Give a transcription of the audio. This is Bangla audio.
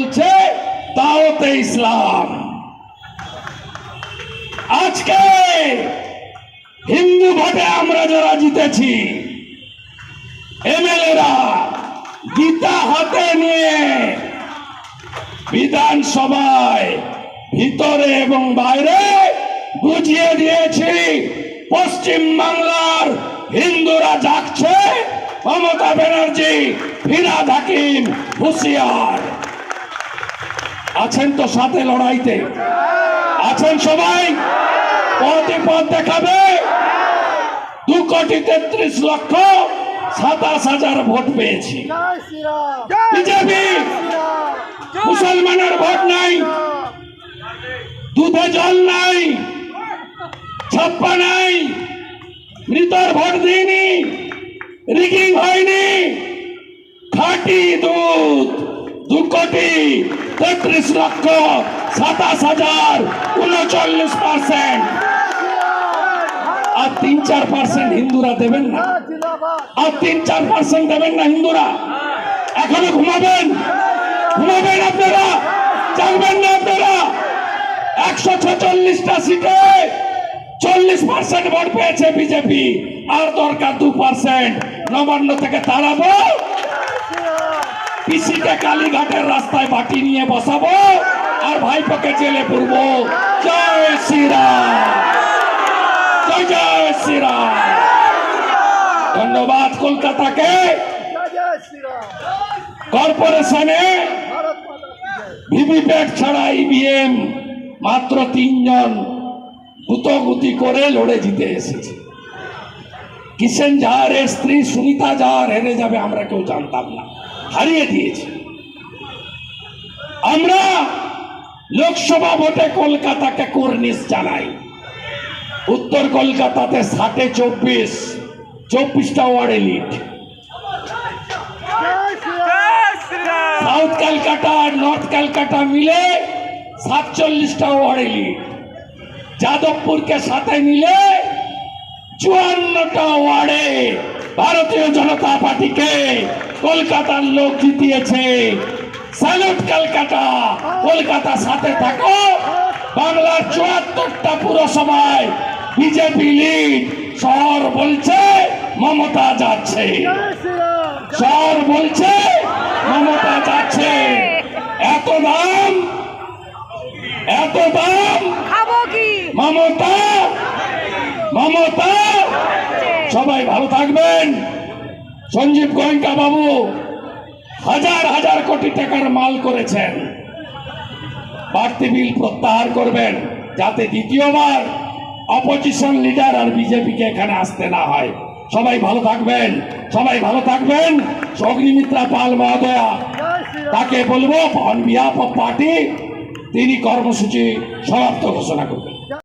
বলছে তাওতে ইসলাম। আজকে হিন্দু ভোটে আমরা যারা জিতেছি, এমএলএরা গীতা হাতে নিয়ে বিধানসভায় ভিতরে এবং বাইরে বুঝিয়ে দিয়েছি, পশ্চিম বাংলার হিন্দুরা যাচ্ছে মমতা ব্যানার্জি, ফিরাদ হাকিম, হুশিয়ার। আছেন তো সাথে লড়াইতে? আছেন সবাই? পথে পথ দেখাবে। দু কোটি তেত্রিশ লক্ষ সাতাশ হাজার ভোট পেয়েছি। বিজেপি! মুসলমানের ভোট নাই। দুধে জল নাই। ছাপ্পা নাই। মৃতর ভোট দিইনি। রিগিং হয়নি খাঁটি দুধ দু কোটি তেত্রিশ লক্ষ সাতাশ হাজার উনচল্লিশ পার্সেন্ট। আর তিন চার পার্সেন্ট হিন্দুরা দেবেন না। আর তিন চার পার্সেন্ট দেবেন না হিন্দুরা। এখনও ঘুমাবেন? ঘুমাবেন আপনারা? জানবেন না আপনারা? একশো ছেচল্লিশটা সিটে চল্লিশ পার্সেন্ট ভোট পেয়েছে বিজেপি। আর দরকার দু পার্সেন্ট। নবান্ন থেকে তাড়াবো। পিসিকে কালীঘাটের রাস্তায় বাটি নিয়ে বসাবো আর ভাইপোকে জেলে পুরবো। জয় শ্রীরাম। জয় জয় শ্রীরাম। ধন্যবাদ কলকাতাকে। কর্পোরেশনে ভিভিপ্যাট ছাড়া ইভিএম মাত্র তিনজন গুতগুতি করে লড়ে জিতে এসেছে। কিষেন জাহারের স্ত্রী সুনিতা জাহার হেরে যাবে আমরা কেউ জানতাম না। হারিয়ে দিয়েছে। আমরা লোকসভা ভোটে কলকাতাকে কর্নিশ জানাই। উত্তর কলকাতাতে ষাটে চব্বিশ, চব্বিশটা ওয়ার্ডে লিড সাউথ ক্যালকাটা আর নর্থ ক্যালকাটা মিলে সাতচল্লিশটা ওয়ার্ডে লিড যাদবপুরকে সাথে মিলে চুয়ান্নটা ওয়ার্ডে ভারতীয় জনতা পার্টিকে কলকাতার লোক জিতিয়েছে। স্যালুট কলকাতা কলকাতা সাথে থাকো। বাংলার চুয়াত্তরটা পুরসভায় বিজেপি লিড শহর বলছে মমতা যাচ্ছে। শহর বলছে মমতা যাচ্ছে। এত দাম এত দাম। মমতা মমতা। সবাই ভালো থাকবেন। সঞ্জীব গোয়েঙ্কা বাবু, হাজার হাজার কোটি টাকার মাল করেছেন। বাড়তি বিল প্রত্যাহার করবেন যাতে দ্বিতীয়বার অপোজিশন লিডার আর বিজেপিকে এখানে আসতে না হয়। সবাই ভালো থাকবেন, সবাই ভালো থাকবেন। অগ্নিমিত্রা পাল মহোদয়া, তাকে বলব, অন বিহাফ অফ পার্টি তিনি কর্মসূচি সমাপ্ত ঘোষণা করবেন।